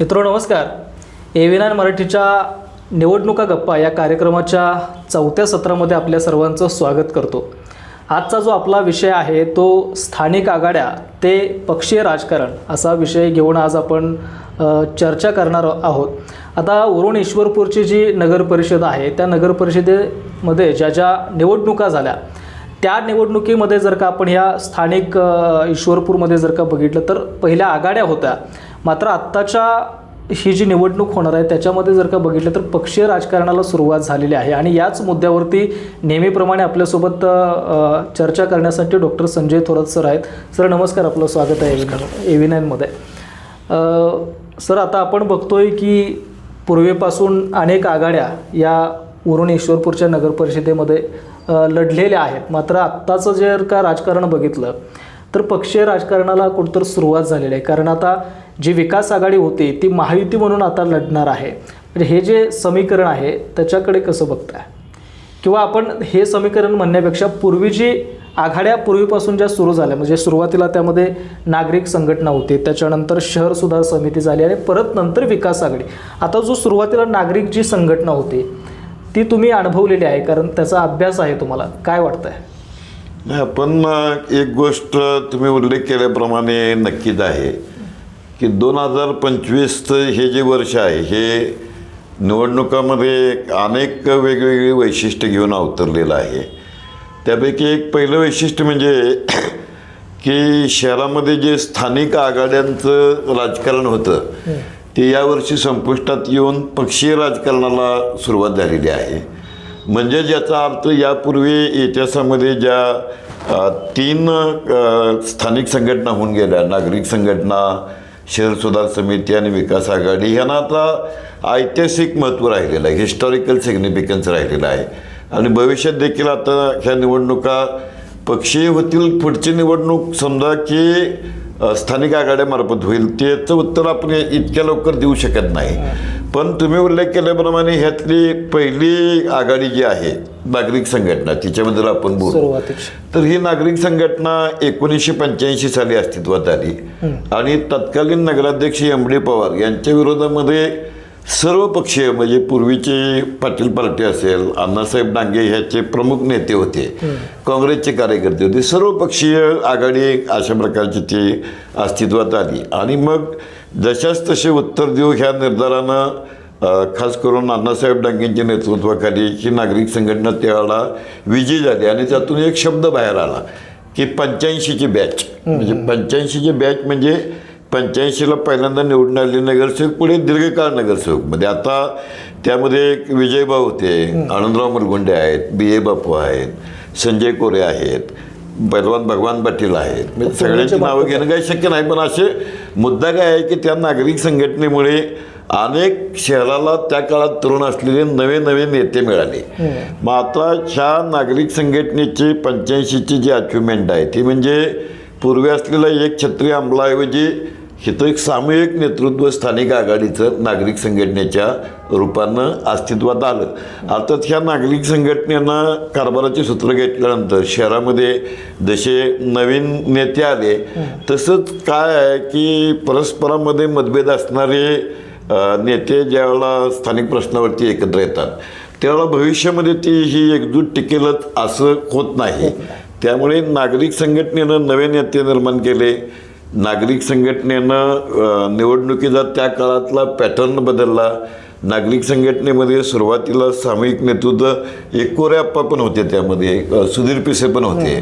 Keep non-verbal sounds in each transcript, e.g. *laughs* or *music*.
मित्रो नमस्कार. एविनान मराठीच्या निवडणुका गप्पा या कार्यक्रमाच्या चौथ्या सत्रामध्ये आपल्या सर्वांचं स्वागत करतो. आजचा जो आपला विषय आहे तो स्थानिक आघाड्या ते पक्षीय राजकारण असा विषय घेऊन आज आपण चर्चा करणार आहोत. आता उरण ईश्वरपूरची जी नगरपरिषद आहे त्या नगरपरिषदेमध्ये ज्या ज्या निवडणुका झाल्या त्या निवडणुकीमध्ये जर का आपण ह्या स्थानिक ईश्वरपूरमध्ये जर का बघितलं तर पहिल्या आघाड्या होत्या. मात्र आत्ताच्या ही जी निवडणूक होणार आहे त्याच्यामध्ये जर का बघितलं तर पक्षीय राजकारणाला सुरुवात झालेली आहे. आणि याच मुद्द्यावरती नेहमीप्रमाणे आपल्यासोबत चर्चा करण्यासाठी डॉक्टर संजय थोरात सर आहेत. सर नमस्कार. आपलं स्वागत आहे ए व्ही नाईनमध्ये सर आता आपण बघतोय की पूर्वीपासून अनेक आघाड्या या उरण ईश्वरपूरच्या नगर परिषदेमध्ये अ, लढलेल्या आहेत. मात्र आत्ताचं जर का राजकारण बघितलं तर पक्षीय राजकारणाला कुठंतर सुरुवात झालेली आहे? कारण आता जी विकास आघाडी होती ती महायुती म्हणून आता लढणार आहे. म्हणजे हे जे समीकरण आहे त्याच्याकडे कसं बघताय? किंवा आपण हे समीकरण म्हणण्यापेक्षा पूर्वी जी आघाड्या पूर्वीपासून ज्या सुरू झाल्या म्हणजे सुरुवातीला त्यामध्ये नागरिक संघटना होती त्याच्यानंतर शहर सुधार समिती झाली आणि परत नंतर विकास आघाडी. आता जो सुरुवातीला नागरिक जी संघटना होती ती तुम्ही अनुभवलेली आहे कारण त्याचा अभ्यास आहे तुम्हाला. काय वाटतं आहे नाही आपण अ, एक गोष्ट तुम्ही उल्लेख केल्याप्रमाणे नक्कीच आहे की दोन हजार पंचवीस हे जे वर्ष आहे हे निवडणुकामध्ये अनेक वेगवेगळी वैशिष्ट्य घेऊन अवतरलेलं आहे. त्यापैकी एक पहिलं वैशिष्ट्य म्हणजे *clears throat* की शहरामध्ये जे स्थानिक आघाड्यांचं राजकारण होतं ते यावर्षी संपुष्टात येऊन पक्षीय राजकारणाला सुरुवात झालेली आहे. म्हणजे ज्याचा अर्थ यापूर्वी इतिहासामध्ये ज्या तीन स्थानिक संघटना होऊन गेल्या नागरिक संघटना शहर सुधार समिती आणि विकास आघाडी ह्यांना आता ऐतिहासिक महत्त्व राहिलेलं आहे हिस्टॉरिकल सिग्निफिकन्स राहिलेलं आहे. आणि भविष्यात देखील आता ह्या निवडणुका पक्षीय होतील पुढची निवडणूक समजा की स्थानिक आघाड्यामार्फत होईल. त्याचं उत्तर आपण इतक्या लवकर देऊ शकत नाही. पण तुम्ही उल्लेख केल्याप्रमाणे ह्यातली पहिली आघाडी जी आहे नागरिक संघटना तिच्याबद्दल आपण बोलू. तर ही नागरिक संघटना एकोणीसशे पंच्याऐंशी साली अस्तित्वात आली. आणि तत्कालीन नगराध्यक्ष एम डी पवार यांच्या विरोधामध्ये सर्व पक्षीय म्हणजे पूर्वीचे पाटील पार्टी असेल अण्णासाहेब डांगे ह्याचे प्रमुख नेते होते काँग्रेसचे कार्यकर्ते होते सर्व पक्षीय आघाडी अशा प्रकारची ती अस्तित्वात आली. आणि मग जशाच तसे उत्तर देऊ ह्या निर्धारानं खास करून अण्णासाहेब डांगेंच्या नेतृत्वाखाली ही नागरिक संघटना त्यावेळेला विजयी झाली आणि त्यातून एक शब्द बाहेर आला की पंच्याऐंशीची बॅच म्हणजे पंच्याऐंशीची बॅच म्हणजे पंच्याऐंशीला पहिल्यांदा निवडून आलेले नगरसेवक पुढे दीर्घकाळ नगरसेवक. म्हणजे आता त्यामध्ये एक विजयभाऊ होते आनंदराव मुरगुंडे आहेत बी ए बापू आहेत संजय कोरे आहेत बलवान भगवान पाटील आहेत. म्हणजे सगळ्यांची नावं घेणं काही शक्य नाही पण असे मुद्दा काय आहे की त्या नागरिक संघटनेमुळे अनेक शहराला त्या काळात तरुण असलेले नवे नवे नेते मिळाले. मग आता ह्या नागरिक संघटनेची पंच्याऐंशीची जी अचिव्हमेंट आहे ती म्हणजे पूर्वी असलेला एक छत्री अंमलाऐवजी हे तो एक सामूहिक नेतृत्व स्थानिक आघाडीचं नागरिक संघटनेच्या रूपानं अस्तित्वात आलं. अर्थात ह्या नागरिक संघटनेनं कारभाराची सूत्र घेतल्यानंतर शहरामध्ये जसे नवीन नेते आले तसंच काय आहे की परस्परामध्ये मतभेद असणारे नेते ज्यावेळेला स्थानिक प्रश्नावरती एकत्र येतात त्यावेळेला भविष्यामध्ये ती ही एकजूट टिकेलच असं होत नाही. त्यामुळे नागरिक संघटनेनं नवे नेते निर्माण केले नागरिक संघटनेनं निवडणुकीचा त्या काळातला पॅटर्न बदलला. नागरिक संघटनेमध्ये सुरुवातीला सामूहिक नेतृत्व एक कोऱ्याप्पा पण होते त्यामध्ये सुधीर पिसे पण होते.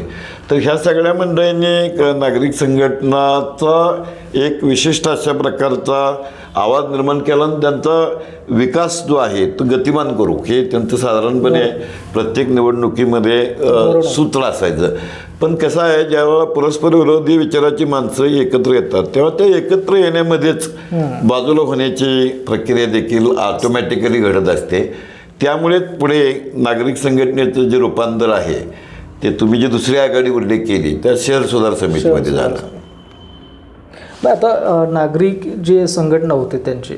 तर ह्या सगळ्या मंडळींनी एक नागरिक संघटनाचा एक विशिष्ट अशा प्रकारचा आवाज निर्माण केला आणि त्यांचा विकास जो आहे तो गतिमान करू. हे त्यांचं साधारणपणे प्रत्येक निवडणुकीमध्ये सूत्र असायचं. पण कसं आहे ज्यावेळेला परस्पर विरोधी विचाराची माणसं एकत्र येतात तेव्हा त्या एकत्र येण्यामध्येच बाजूला होण्याची प्रक्रिया देखील ऑटोमॅटिकली घडत असते. त्यामुळे पुढे नागरिक संघटनेचं जे रूपांतर आहे ते तुम्ही जी दुसरी आघाडी उल्लेख केली त्या शहर सुधार समितीमध्ये झालं. आता नागरिक जे संघटना होते त्यांची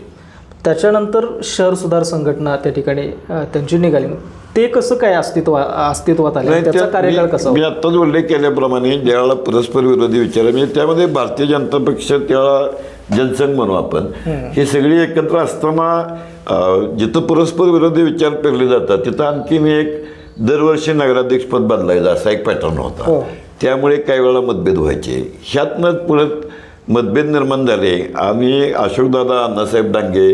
त्याच्यानंतर शहर सुधार संघटना त्या ठिकाणी त्यांची निघाली. ते कसं काय अस्तित्व अस्तित्वात आले? त्याचा त्या- कार्यकाळ कसा मी? आत्ताच उल्लेख केल्याप्रमाणे ज्यावेळेला परस्पर विरोधी विचार म्हणजे त्यामध्ये भारतीय जनता पक्ष त्यावेळेला जनसंघ म्हणू आपण हे सगळी एकत्र असताना जिथं परस्पर विरोधी विचार पेरले जातात तिथं आणखीन एक दरवर्षी नगराध्यक्षपद बदलायचं असा एक पॅटर्न होता. हो. त्यामुळे काही वेळा मतभेद व्हायचे. ह्यातनं परत मतभेद निर्माण झाले. आणि अशोकदादा अण्णासाहेब डांगे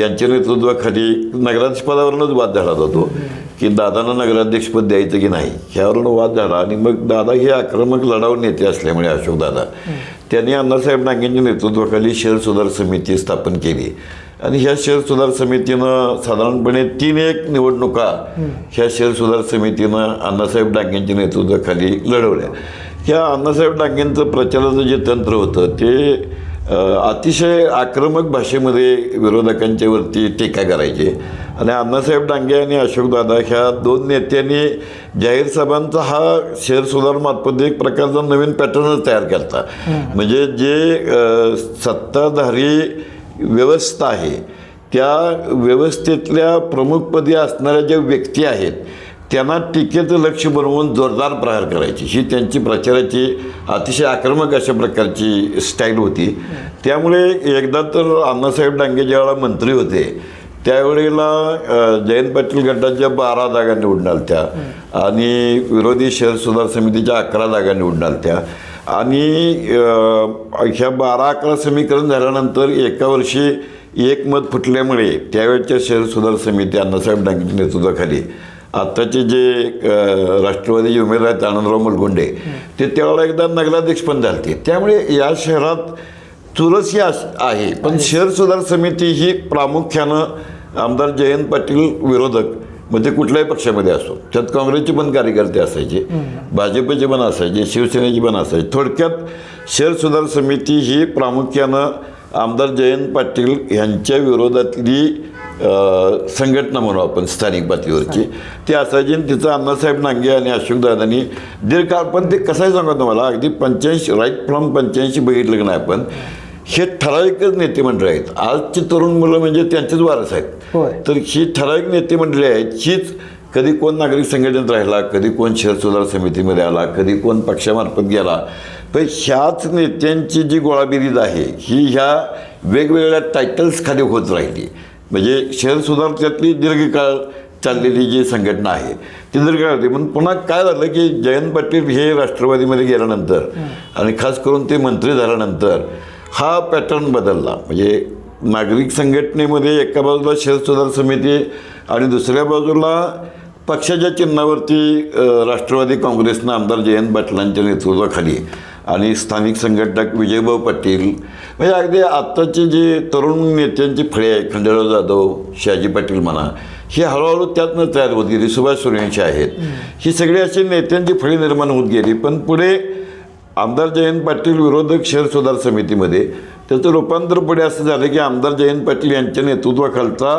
यांच्या नेतृत्वाखाली नगराध्यक्षपदावरूनच वाद झाला जातो की दादांना नगराध्यक्षपद द्यायचं की नाही ह्यावरून वाद झाला. आणि मग दादा हे आक्रमक लढाऊ नेते असल्यामुळे अशोकदादा त्यांनी अण्णासाहेब डांगेंच्या नेतृत्वाखाली शहर सुधार समिती स्थापन केली. आणि ह्या शहर सुधार समितीनं साधारणपणे तीन एक निवडणुका ह्या शहर सुधार समितीनं अण्णासाहेब डांगेंच्या नेतृत्वाखाली लढवल्या. ह्या अण्णासाहेब डांगेंचं प्रचाराचं जे तंत्र होतं ते अतिशय आक्रमक भाषेमध्ये विरोधकांच्या वरती टीका करायचे. आणि अण्णासाहेब डांगे आणि अशोकदादा ह्या दोन नेत्यांनी जाहीर सभांचा हा शहर सुधारमार्फत एक प्रकारचा नवीन पॅटर्नच तयार करता म्हणजे जे सत्ताधारी व्यवस्था आहे त्या व्यवस्थेतल्या प्रमुखपदी असणाऱ्या ज्या व्यक्ती आहेत त्यांना टीकेचं लक्ष बनवून जोरदार प्रहार करायची. ही त्यांची प्रचाराची अतिशय आक्रमक अशा प्रकारची स्टाईल होती. त्यामुळे एकदा तर अण्णासाहेब डांगे ज्यावेळेला मंत्री होते त्यावेळेला जयंत पाटील गटाच्या बारा जागा निवडून आल्या आणि विरोधी शहर सुधार समितीच्या अकरा जागा निवडून आल्या आणि ह्या बारा अकरा समीकरण झाल्यानंतर एका वर्षी एक मत फुटल्यामुळे त्यावेळेच्या शहर सुधार समिती अण्णासाहेब डांगेच्या नेतृत्वाखाली आत्ताचे जे राष्ट्रवादीचे उमेदवार आहेत आनंदराव मलगोंडे ते त्यावेळेला एकदा नगराध्यक्ष पण झालते. त्यामुळे या शहरात चुरस ही अस- आहे. पण शहर सुधार समिती ही प्रामुख्यानं आमदार जयंत पाटील विरोधक म्हणजे कुठल्याही पक्षामध्ये असो. त्यात काँग्रेसचे पण कार्यकर्ते असायचे भाजपचे पण असायचे शिवसेनेचे पण असायचे. थोडक्यात शहर सुधार समिती ही प्रामुख्यानं आमदार जयंत पाटील यांच्या विरोधातली संघटना म्हणू आपण स्थानिक पातळीवरची ती असायची आणि तिचं अण्णासाहेब नांगे आणि अशोकदादांनी दीर्घकाळ पण ते कसं आहे सांगा तुम्हाला अगदी पंच्याऐंशी राईट फ्रॉम पंच्याऐंशी बघितलं की नाही आपण हे ठराविकच नेते मंडळी आहेत. आजची तरुण मुलं म्हणजे त्यांचेच वारस आहेत. तर ही ठराविक नेते मंडळी आहेत हीच कधी कोण नागरिक संघटनेत राहिला कधी कोण शहर सुधार समितीमध्ये आला कधी कोण पक्षामार्फत गेला पण ह्याच नेत्यांची जी गोळाबिरीज आहे ही ह्या वेगवेगळ्या टायटल्स खाली होत राहिली. म्हणजे शहर सुधार त्यातली दीर्घकाळ चाललेली जी संघटना आहे ती दीर्घकाळ होती. पण पुन्हा काय झालं की जयंत पाटील हे राष्ट्रवादीमध्ये गेल्यानंतर आणि खास करून ते मंत्री झाल्यानंतर हा पॅटर्न बदलला. म्हणजे नागरिक संघटनेमध्ये एका बाजूला शहर सुधार समिती आणि दुसऱ्या बाजूला पक्षाच्या चिन्हावरती राष्ट्रवादी काँग्रेसनं आमदार जयंत पाटलांच्या नेतृत्वाखाली आणि स्थानिक संघटक विजयभाऊ पाटील. म्हणजे अगदी आत्ताचे जे तरुण नेत्यांची फळे आहे खंडेराव जाधव शहाजी पाटील म्हणा ही हळूहळू त्यातनं तयार होत गेली सुभाष सूर्यवंशी आहेत. ही सगळी अशी नेत्यांची फळी निर्माण होत गेली पण पुढे आमदार जयंत पाटील विरोधक शहर सुधार समितीमध्ये त्याचं रूपांतर पुढे असं झालं की आमदार जयंत पाटील यांच्या नेतृत्वाखालचा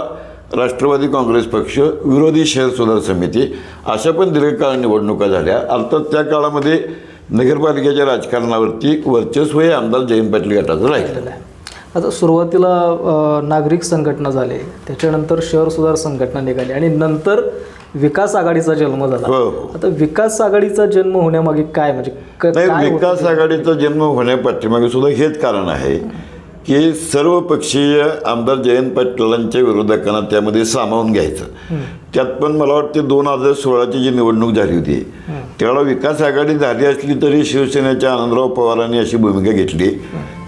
राष्ट्रवादी काँग्रेस पक्ष विरोधी शहर सुधार समिती अशा पण दीर्घकाळ निवडणुका झाल्या. अर्थात त्या काळामध्ये नगरपालिकेच्या राजकारणावरती वर्चस्व हे आमदार जयंत पाटील गटाचं राहिलं झालेलं आहे. आता सुरुवातीला नागरिक संघटना झाले त्याच्यानंतर शहर सुधार संघटना निघाली आणि नंतर विकास आघाडीचा जन्म झाला. हो. आता विकास आघाडीचा जन्म होण्यामागे काय म्हणजे? विकास आघाडीचा जन्म होण्यापाठीमागे सुद्धा हेच कारण आहे की सर्व पक्षीय आमदार जयंत पाटलांच्या विरोधकांना त्यामध्ये सामावून घ्यायचं. त्यात पण मला वाटते दोन हजार सोळाची जी निवडणूक झाली होती त्यावेळेला विकास आघाडी झाली असली तरी शिवसेनेच्या आनंदराव पवारांनी अशी भूमिका घेतली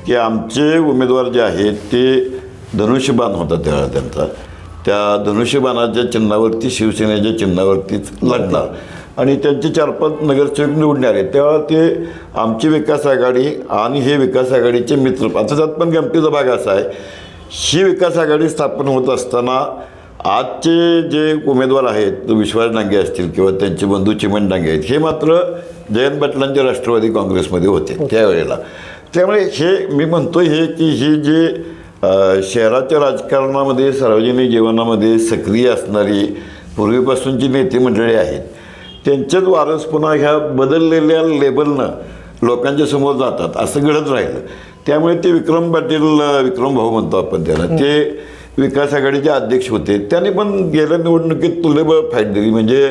की आमचे उमेदवार जे आहेत ते धनुष्यबाण होता त्यावेळेला त्यांचा. त्या धनुष्यबाणाच्या चिन्हावरती शिवसेनेच्या चिन्हावरतीच लढणार. आणि त्यांचे चार पाच नगरसेवक निवडणार आहेत. तेव्हा ते आमची विकास आघाडी आणि हे विकास आघाडीचे मित्र. आता त्यात पण गमतीचा भाग असा आहे. ही विकास आघाडी स्थापन होत असताना आजचे जे उमेदवार आहेत विश्वास डांगे असतील किंवा त्यांचे बंधू चिमण डांगे आहेत हे मात्र जयंत पाटलांचे राष्ट्रवादी काँग्रेसमध्ये होते त्यावेळेला. त्यामुळे हे मी म्हणतो हे की ही जे शहराच्या राजकारणामध्ये सार्वजनिक जीवनामध्ये सक्रिय असणारी पूर्वीपासूनची नेते मंडळी आहेत. त्यांच्याच वारस पुन्हा ह्या बदललेल्या लेबलनं लोकांच्या समोर जातात असं घडत राहिलं. त्यामुळे ते विक्रम पाटील विक्रम भाऊ म्हणतो आपण त्याला. ते विकास आघाडीचे अध्यक्ष होते. त्यांनी पण गेल्या निवडणुकीत तुलेबळ फाईट दिली. म्हणजे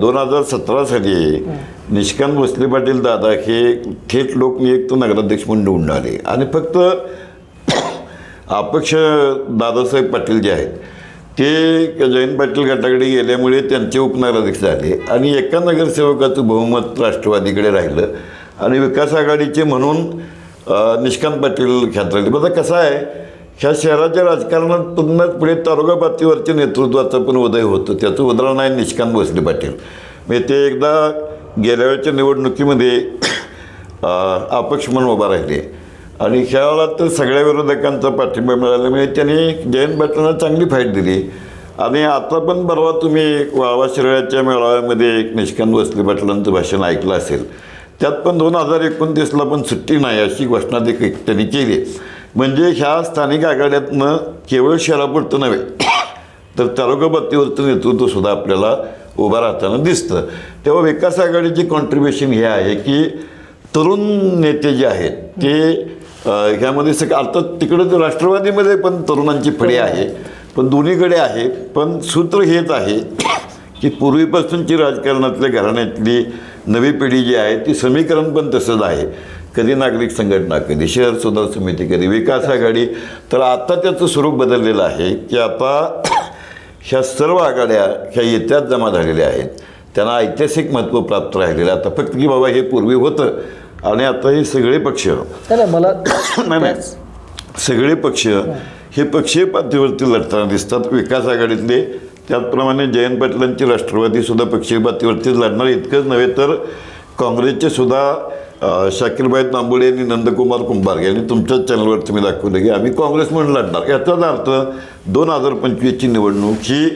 दोन हजार सतरा साली निष्कांत भोसले पाटील दादा हे थेट लोकनियुक्त नगराध्यक्ष म्हणून निवडून आले. आणि फक्त *coughs* अपक्ष दादासाहेब पाटील जे आहेत ते जयंत पाटील गटाकडे गेल्यामुळे त्यांचे उपनगराध्यक्ष झाले. आणि एका नगरसेवकाचं बहुमत राष्ट्रवादीकडे राहिलं. आणि विकास आघाडीचे म्हणून निष्कांत पाटील ख्यात राहिले. बघा कसं आहे? ह्या शहराच्या राजकारणात पुन्हा पुढे तालुका पातळीवरच्या पण उदय होतं. त्याचं उदाहरण आहे निष्कांत भोसले पाटील. म्हणजे ते एकदा गेल्या वेळच्या निवडणुकीमध्ये *coughs* अपक्ष म्हणून उभा राहिले. आणि ह्या वेळात तर सगळ्या विरोधकांचा पाठिंबा मिळाल्यामुळे म्हणजे त्यांनी जयंत पाटलांना चांगली फाईट दिली. आणि आता पण परवा तुम्ही वाळवा शिराळ्याच्या मेळाव्यामध्ये एक निष्कांत वसले पाटलांचं भाषण ऐकलं असेल. त्यात पण दोन हजार एकोणतीसला पण सुट्टी नाही अशी घोषणा देखील त्यांनी केली. म्हणजे ह्या स्थानिक आघाड्यातनं केवळ शहरापुरतं नव्हे *coughs* तर तालुका पातळीवरचं नेतृत्व सुद्धा आपल्याला उभं राहताना दिसतं. तेव्हा विकास आघाडीचे कॉन्ट्रीब्युशन हे आहे की तरुण नेते जे आहेत ते ह्यामध्ये सग आता तिकडं राष्ट्रवादीमध्ये पण तरुणांची फळे आहे पण दोन्हीकडे आहे पण सूत्र हेच आहे *coughs* की पूर्वीपासूनची राजकारणातल्या घराण्यातली नवी पिढी जी आहे ती समीकरण पण तसंच आहे. कधी नागरिक संघटना कधी शहर सुधार समिती कधी विकास आघाडी. तर आता त्याचं स्वरूप बदललेलं आहे की आता *clears throat* ह्या सर्व आघाड्या ह्या येत्यात जमा झालेल्या आहेत. त्यांना ऐतिहासिक महत्त्व प्राप्त राहिलेलं. आता फक्त की बाबा हे पूर्वी होतं आणि आता हे सगळे पक्ष मला *clears throat* नाही नाही. सगळे पक्ष हे पक्षीय पातळीवरती लढताना दिसतात. विकास आघाडीतले त्याचप्रमाणे जयंत पाटलांची राष्ट्रवादीसुद्धा पक्षपातीवरतीच लढणार इतकंच नव्हे तर काँग्रेसचे सुद्धा शाकीरबाई तांबोळे आणि नंदकुमार कुंभार यांनी तुमच्याच चॅनलवर तुम्ही दाखवलं की आम्ही काँग्रेस म्हणून लढणार. याचाच अर्थ दोन हजार पंचवीसची निवडणूक ही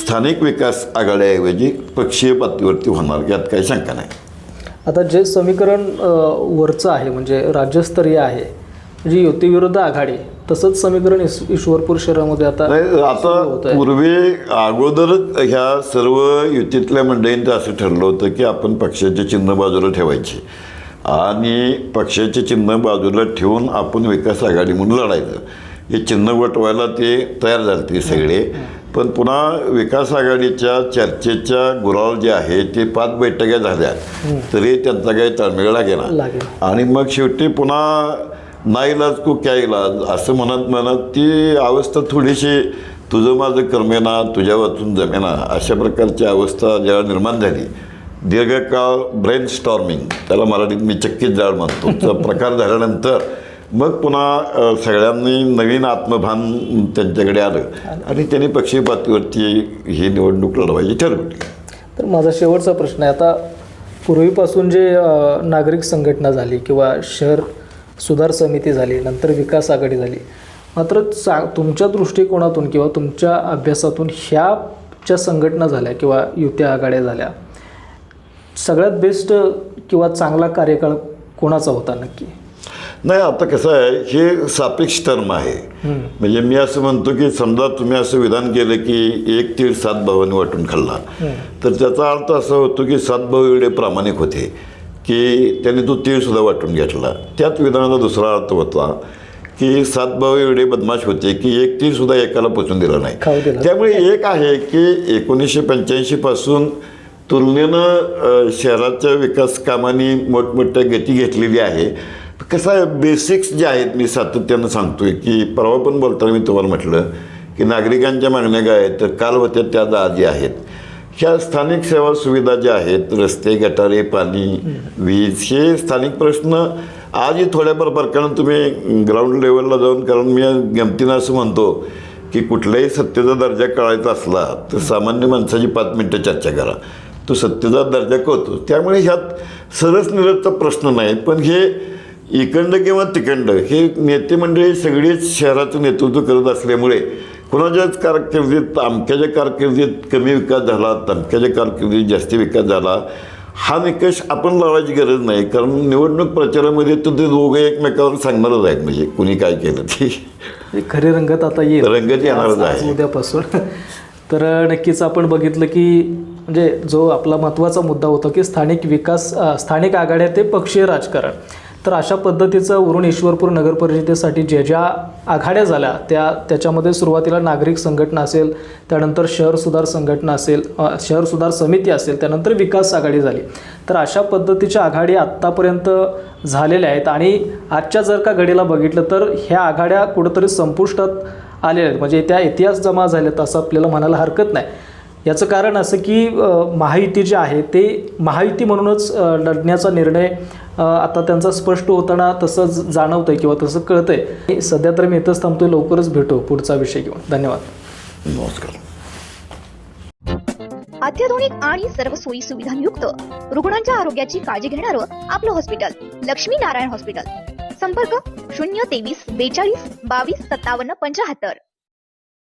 स्थानिक विकास आघाड्याऐवजी पक्षीय पातळीवरती होणार यात काही शंका नाही. आता जे समीकरण वरचं आहे म्हणजे राज्यस्तरीय आहे जी युतीविरुद्ध आघाडी तसंच समीकरण ईश ईश्वरपूर शहरामध्ये आता आता. पूर्वी अगोदरच ह्या सर्व युतीतल्या मंडळींचं असं ठरलं होतं की आपण पक्षाचे चिन्ह बाजूला ठेवायचे. आणि पक्षाचे चिन्ह बाजूला ठेवून आपण विकास आघाडी म्हणून लढायचं. हे चिन्ह वटवायला ते तयार झाले ते सगळे. पण पुन्हा विकास आघाडीच्या चर्चेच्या गुराळ जे आहे ते पाच बैठका झाल्या तरी त्यांचा काही ताळमेळ लागेना. लागेल आणि मग शेवटी पुन्हा नाईलाज को क्या इलाज? असं म्हणत म्हणत ती अवस्था थोडीशी तुझं माझं कर्मेना तुझ्या वाचून जमेना. अशा प्रकारची अवस्था जेव्हा निर्माण झाली दीर्घकाळ ब्रेन स्टॉर्मिंग त्याला मराठीत मी चक्कीत जाळ म्हणतो. *laughs* तो प्रकार झाल्यानंतर मग पुन्हा सगळ्यांनी नवीन आत्मभान त्यांच्याकडे आलं. आणि त्यांनी पक्षीय पातळीवरती ही निवडणूक लढवायची ठरवली. तर माझा शेवटचा प्रश्न आहे. आता पूर्वीपासून जे नागरिक संघटना झाली किंवा शहर सुधार समिती झाली नंतर विकास आघाडी झाली. मात्र चा तुमच्या दृष्टिकोनातून किंवा तुमच्या अभ्यासातून ह्या ज्या संघटना झाल्या किंवा युत्या आघाड्या झाल्या सगळ्यात बेस्ट किंवा चांगला कार्यकाळ कोणाचा होता नक्की? नाही आता कसं आहे हे सापेक्ष टर्म आहे. म्हणजे मी असं म्हणतो की समजा तुम्ही असं विधान केलं की एक तीळ सात भावाने वाटून खाल्ला. तर त्याचा अर्थ असा होतो की सात भाऊ एवढे प्रामाणिक होते. की त्यांनी तो तीळ सुद्धा वाटून घेतला. त्याच विधानाचा दुसरा अर्थ होता की सात भाऊ एवढे बदमाश होते की एक तीळ सुद्धा एकाला पोचून दिला नाही. त्यामुळे एक आहे की एकोणीसशे पंच्याऐंशी पासून तुलनेनं शहराच्या विकास कामांनी मोठमोठ्या गती घेतलेली आहे. कसं आहे बेसिक्स जे आहेत मी सातत्यानं सांगतोय की परवा पण बोलताना मी तुम्हाला म्हटलं की नागरिकांच्या मागण्या काय आहेत तर काल होत्या त्या आज आहेत. ह्या स्थानिक सेवा सुविधा ज्या आहेत रस्ते गटारे पाणी वीज हे स्थानिक प्रश्न आजही थोड्याफार फरकानं तुम्ही ग्राउंड लेवलला जाऊन कारण मी गमतीनं असं म्हणतो की कुठल्याही सत्तेचा दर्जा कळायचा असला तर सामान्य माणसाची पाच मिनटं चर्चा करा. तो सत्तेचा दर्जा कळतो. त्यामुळे ह्यात सरस निरसचा प्रश्न नाही पण हे इकडं किंवा तिकडं हे नेते मंडळी सगळीच शहराचं नेतृत्व करत असल्यामुळे कुणाच्याच कारकिर्दीत अमक्याच्या कारकिर्दीत कमी विकास झाला तमक्याच्या कारकिर्दीत जास्ती विकास झाला हा निकष आपण लावायची गरज नाही. कारण निवडणूक प्रचारामध्ये तर ते दोघं एकमेकावर सांगणारच आहेत. म्हणजे कुणी काय केलं ते. खरी रंगत आता येईल. रंगत येणारच आहे. उद्यापासून. *laughs* तर नक्कीच आपण बघितलं की म्हणजे जो आपला महत्त्वाचा मुद्दा होता की स्थानिक विकास स्थानिक आघाड्या ते पक्षीय राजकारण. तर अशा पद्धतीचं उरण ईश्वरपूर नगर परिषदेसाठी ज्या ज्या आघाड्या झाल्या त्या त्याच्यामध्ये सुरुवातीला नागरिक संघटना असेल त्यानंतर शहर सुधार संघटना असेल शहर सुधार समिती असेल त्यानंतर विकास आघाडी झाली. तर अशा पद्धतीच्या आघाडी आत्तापर्यंत झालेल्या आहेत आणि आजच्या जर का घडीला बघितलं तर ह्या आघाड्या कुठंतरी संपुष्टात आलेल्या आहेत. म्हणजे त्या इतिहास जमा झाल्यात असं आपल्याला म्हणायला हरकत नाही. याचं कारण असं की महायुती जे आहे ते महायुती म्हणूनच लढण्याचा निर्णय आता त्यांचा स्पष्ट होताना तसं ज- जाणवतंय किंवा तसं कळतंय. सध्या तर मी इथंच थांबतोय लवकरच भेटू पुढचा विषय घेऊन. धन्यवाद. नमस्कार. अत्याधुनिक आणि सर्व सोयी सुविधांयुक्त रुग्णांच्या आरोग्याची काळजी घेणारं आपलं हॉस्पिटल लक्ष्मी नारायण हॉस्पिटल. संपर्क शून्य तेवीस बेचाळीस बावीस सत्तावन्न पंचाहत्तर